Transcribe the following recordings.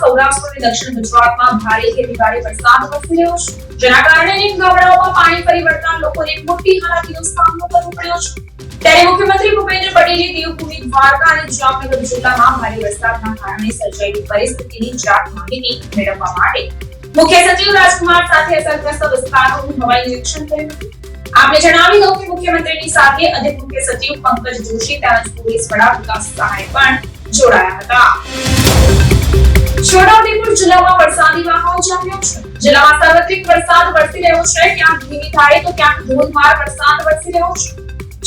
સૌરાષ્ટ્ર અને દક્ષિણ ગુજરાતમાં ભારેથી ભારે વરસાદ વરસી રહ્યો છે. જેના કારણે ગામડાઓમાં પાણી ફરી લોકોને મોટી હાલાકીનો સામનો કરવો પડ્યો છે. ત્યારે મુખ્યમંત્રી ભૂપેન્દ્ર પટેલે દેવભૂમિ દ્વારકા અને જામનગર જિલ્લામાં ભારે વરસાદના કારણે સર્જાયેલી પરિસ્થિતિની જાત માહિતી મેળવવા માટે મુખ્ય સચિવ રાજકુમાર સાથે અસરગ્રસ્ત વિસ્તારોનું હવાઈ નિરીક્ષણ કર્યું હતું. આપને જણાવી દઉં કે મુખ્યમંત્રીની સાથે અધિક મુખ્ય સચિવ પંકજ જોશી તેમજ પોલીસ વડા વિકાસ સહાય પણ જોડાયા હતા. છોટાઉદેપુર જિલ્લામાં વરસાદી માહોલ જામ્યો છે. જિલ્લામાં સાર્વત્રિક વરસાદ વરસી રહ્યો છે. ક્યાંક ધીમી ધારે તો ક્યાંક ધોધમાર વરસાદ વરસી રહ્યો છે.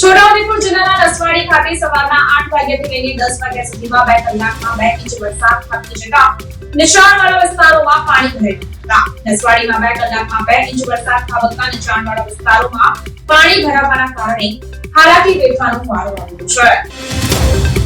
છોટાઉદેપુર જિલ્લાના નસવાડી ખાતે સવારના આઠ વાગ્યાથી લઈને દસ વાગ્યા સુધીમાં બે કલાકમાં બે ઇંચ વરસાદ ખાબકી જતા નિચાણવાળા વિસ્તારોમાં પાણી ભરાઈ ગયા નસવાડીમાં બે કલાકમાં બે ઇંચ વરસાદ ખાબકતા નિચાણવાળા વિસ્તારોમાં પાણી ભરાવાના કારણે હાલાકી વેઠવાનો વારો આવ્યો છે.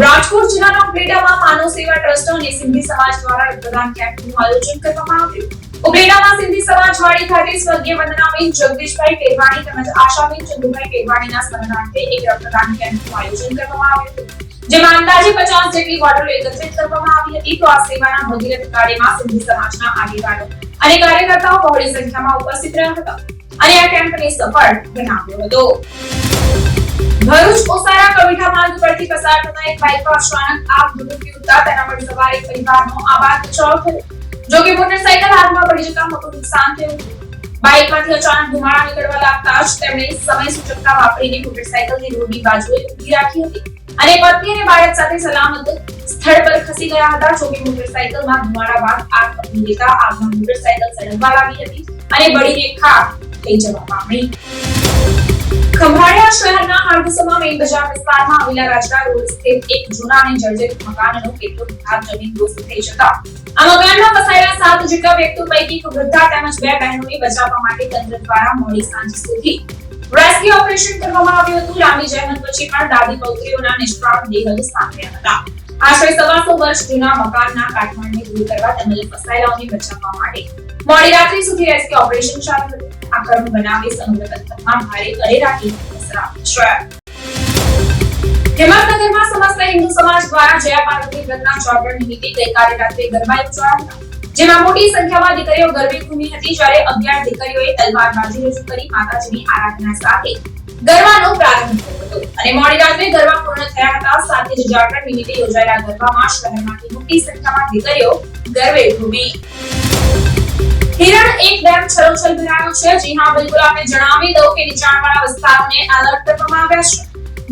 રાજકોટ જિલ્લાના ઉપલેટામાં માનવ સેવા ટ્રસ્ટ અને સિંધી સમાજ દ્વારા રક્તદાન કેમ્પનું આયોજન કરવામાં આવ્યું. ઉપલેટામાં સિંધી સમાજવાડી ખાતે સ્વર્ગીય વંદનાબેન જગદીશભાઈ પેરવાણી તેમજ આશાબેન ચંદુભાઈ પેરવાણીના સ્મરણાર્થે એક રક્તદાન કેમ્પનું આયોજન કરવામાં આવ્યું. જેમાં અંદાજે પચાસ જેટલી બોટલો એકત્રિત કરવામાં આવી હતી. તો આ સેવાના ભગીરથ કાર્યમાં સિંધી સમાજના આગેવાનો અને કાર્યકર્તાઓ બહોળી સંખ્યામાં ઉપસ્થિત રહ્યા હતા. અને આ કેમ્પને સફળ બનાવ્યો હતો. ભરૂચ ઓસારા કવિઠા માર્ગ પરથી પસાર થતા એક બાઇક પર અચાનક આગ ભભૂકી ઉઠતા તેના પર સવાર એક પરિવારનો આબાદ બચાવ જો કે મોટરસાઇકલ હાથમાં પડી જતા મોટું નુકસાન થયું. બાઇકમાંથી અચાનક ધુમાડા નીકળવા લાગતા જ તેમણે સમય સૂચકતા વાપરીને મોટરસાઇકલની રોડની બાજુએ ઊભી રાખી હતી. અને પત્ની અને બાળક સાથે સલામત સ્થળ પર ખસી ગયા હતા. જો કે મોટરસાયકલમાં ધુમાડા બાદ આગ પકડી લેતા આગમાં મોટરસાઇકલ સળગવા લાગી હતી અને બળીને ખાક થઈ જવા પામી. ખંભાળિયા શહેરના હાર્દસમા મેઇન બજાર વિસ્તારમાં આવેલા રાજડા રોડ સ્થિત એક જૂના અને જર્જરિત મકાનનો કેટલો ભાગ જમીન દોસ્ત થઈ જતા. આ મકાનમાં ફસાયેલા સાત જેટલા વ્યક્તિઓ પૈકી વૃદ્ધા તેમજ બે બહેનોને બચાવવા માટે તંત્ર દ્વારા મોડી સાંજ સુધી રેસ્ક્યુ ઓપરેશન કરવામાં આવ્યું હતું. લાંબી જહેમત પછી પણ દાદી પૌત્રીઓના નિષ્પ્રાણ દેહ સામે હતા. આશરે સવાસો વર્ષ જૂના મકાનના કાટમાળને દૂર કરવા તેમજ ફસાયેલાઓને બચાવવા માટે મોડી રાત્રિ સુધી રેસ્ક્યુ ઓપરેશન ચાલુ હતું આ બનાવી સમગ્ર પંથકમાં ભારે છે હિંમતનગરમાં સમસ્ત હિન્દુ સમાજ દ્વારા જયા પાર્વતી વ્રતના ચોપન નિમિત્તે ગઈકાલે રાત્રે ગરબા યોજાયા જેમાં મોટી સંખ્યામાં દીકરીઓ ગરબે ઘૂમી હતી જ્યારે અગિયાર દીકરીઓએ તલવારબાજી રજૂ કરી માતાજીની આરાધના સાથે ગરબાનો પ્રારંભ કર્યો હતો. અને મોડી રાત્રે ગરબા પૂર્ણ થયા હતા, સાથે જ જાગરણ નિમિત્તે યોજાયેલા ગરબામાં શહેરમાંથી મોટી સંખ્યામાં દીકરીઓ ગરબે ઘૂમી. હિરણ એક ડેમ છલોછલ ભરાયો છે. જી હા, બિલકુલ આપણે જણાવી દઉં કે નીચાણવાળા વિસ્તારોને એલર્ટ કરવામાં આવ્યા છે.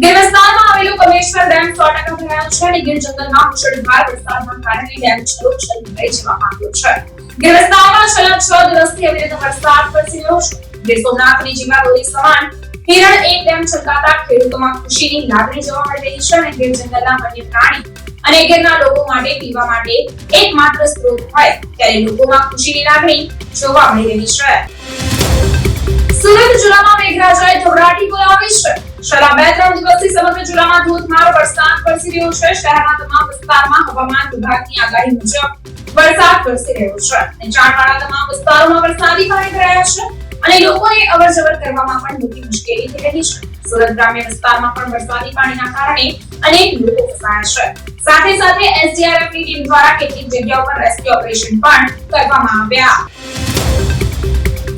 ગીર વિસ્તારમાં આવેલો કમેશ્વર ડેમ સો ટકા ભરાયો છે અને ગીર જંગલમાં મુશળધાર વરસાદના કારણે ડેમ છલોછલ ભરાઈ જવા માંડ્યો છે. ગીર વિસ્તારમાં છેલ્લા છ દિવસથી અવિરત વરસાદ વરસી છે. ગીર સોમનાથની જીવાદોરી સમાન હિરણ એક ડેમ છલકાતા ખેડૂતોમાં ખુશીની લાગણી જોવા મળી રહી છે અને ગીર જંગલના વન્ય પ્રાણી અને ઘરના લોકો માટે, પીવા માટે એકમાત્ર સ્ત્રોત હોય ત્યારે લોકોમાં ખુશીની લાગણી જોવા મળી રહી છે. સુરત જિલ્લામાં મેઘરાજાએ ધોરાટી બોલાવી છે. છેલ્લા બે ત્રણ દિવસથી સમગ્ર જિલ્લામાં ધોધમાર વરસાદ વરસી રહ્યો છે. શહેરના તમામ વિસ્તારમાં હવામાન વિભાગની આગાહી મુજબ વરસાદ વરસી રહ્યો છે. અને નીચાણવાળા તમામ વિસ્તારોમાં વરસાદી પાણી ભરાયા છે. અને લોકોને અવરજવર કરવામાં પણ મોટી મુશ્કેલી થઈ રહી છે. સુરત ગ્રામ્ય વિસ્તારમાં પણ વરસાદી પાણીના કારણે અનેક લોકો ફસાયા છે. સાથે સાથે એસડીઆરએફ ટીમ દ્વારા કેટલીક જગ્યાઓ પર રેસ્ક્યુ ઓપરેશન પણ કરવામાં આવ્યા.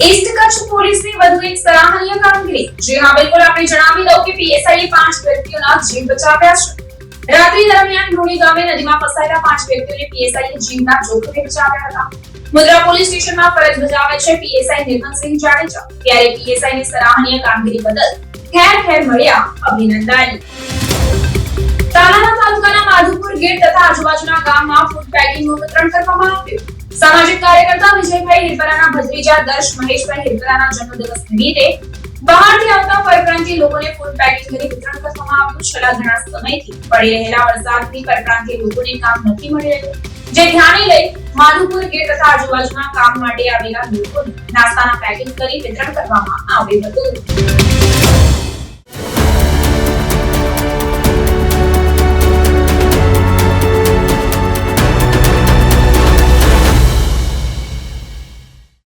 ઈસ્ટ કચ્છ પોલીસની વધુ એક સરાહનીય કામગીરી, જે હા બિલકુલ આપણે જણાવી દઉં કે પીએસઆઈએ પાંચ વ્યક્તિઓના જીવ બચાવ્યા છે. રાત્રિ દરમિયાન લુણી ગામે નદીમાં ફસાયેલા પાંચ વ્યક્તિઓને પીએસઆઈએ જીવના જોખમે બચાવ્યા હતા. મુદ્રા પોલીસ સ્ટેશનમાં ફરજ બજાવે છે પીએસઆઈ નિર્મલસિંહ જાડેજા. ત્યારે પીએસઆઈ ની સરાહનીય કામગીરી બદલ ઠેર ઠેર મળ્યા અભિનંદન. તાલાલા તાલુકાના માધુપુર ગેટ તથા આજુબાજુના ગામમાં ફૂડ પેકિંગનું વિતરણ કરવામાં આવ્યું. સામાજિક કાર્યકર્તા વિજયભાઈ હિરપરાના ભત્રીજા દર્શ મહેશભાઈ હિરપરાના જન્મદિવસ નિમિત્તે બહારથી આવતા પરપ્રાંતિય લોકોને ફૂડ પેકિંગ કરી વિતરણ કરવામાં આવ્યું. છેલ્લા ઘણા સમયથી પડી રહેલા વરસાદથી પરપ્રાંતિય લોકોને કામ નથી મળી રહ્યું. જે ધ્યાને લઈ માધુપુર ગેટ તથા આજુબાજુના કામ માટે આવેલા લોકોને નાસ્તાના પેકિંગ કરી વિતરણ કરવામાં આવ્યું હતું.